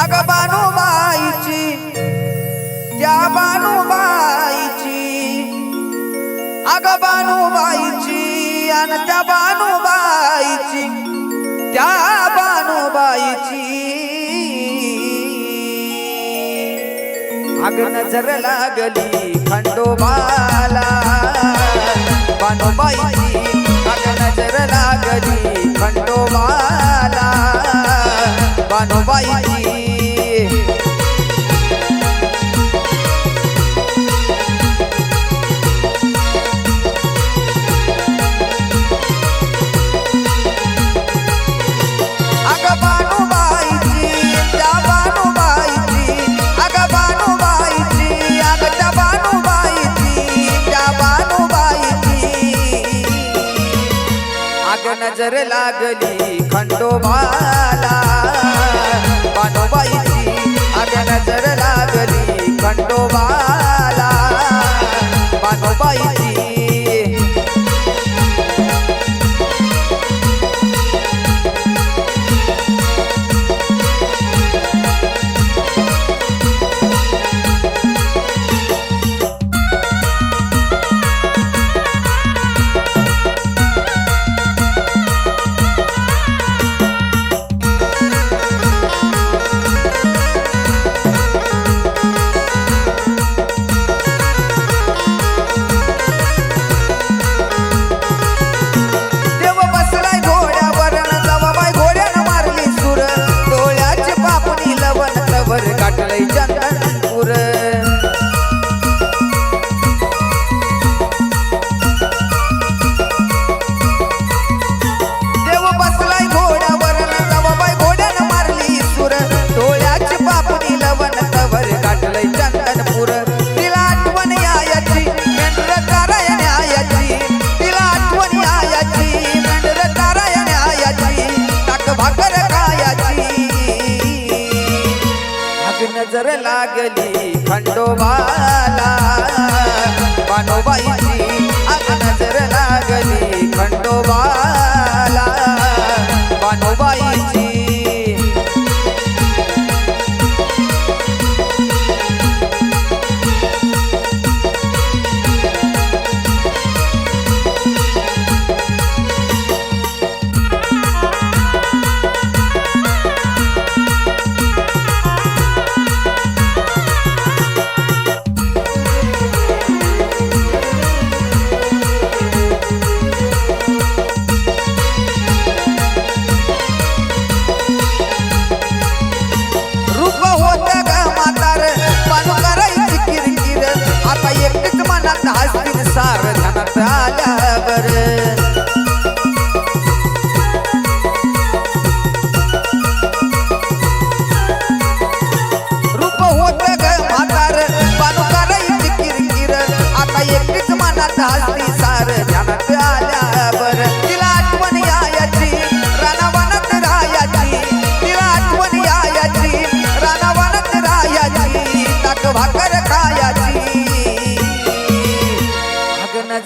अग बानूबाईची त्या बानूबाईची अग बानूबाईची आणि त्या बानूबाईची त्या बानूबाईची अग नजर लागली खंडोबाला बानूबाईची अग नजर लागली खंडोबाला. नजर लागली खंडोबाला. अग नजर लागली खंडोबाला. बानोबाईची आग नजर लागली खंडोबा सार ध्यानात आल्यावर. रूप होत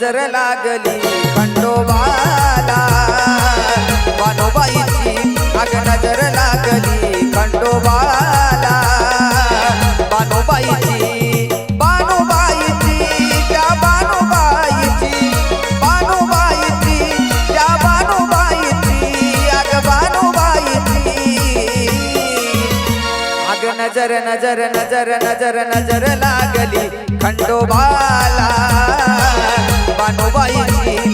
नजर लागली खंडोबाला. बानोबाईची अग नजर लागली खंडोबाला. बानोबाईची बानोबाईची त्या बानोबाईची बानोबाईची त्या बानोबाईची अग बानोबाईची अग नजर नजर नजर नजर नजर लागली खंडोबाला. vai vai, vai.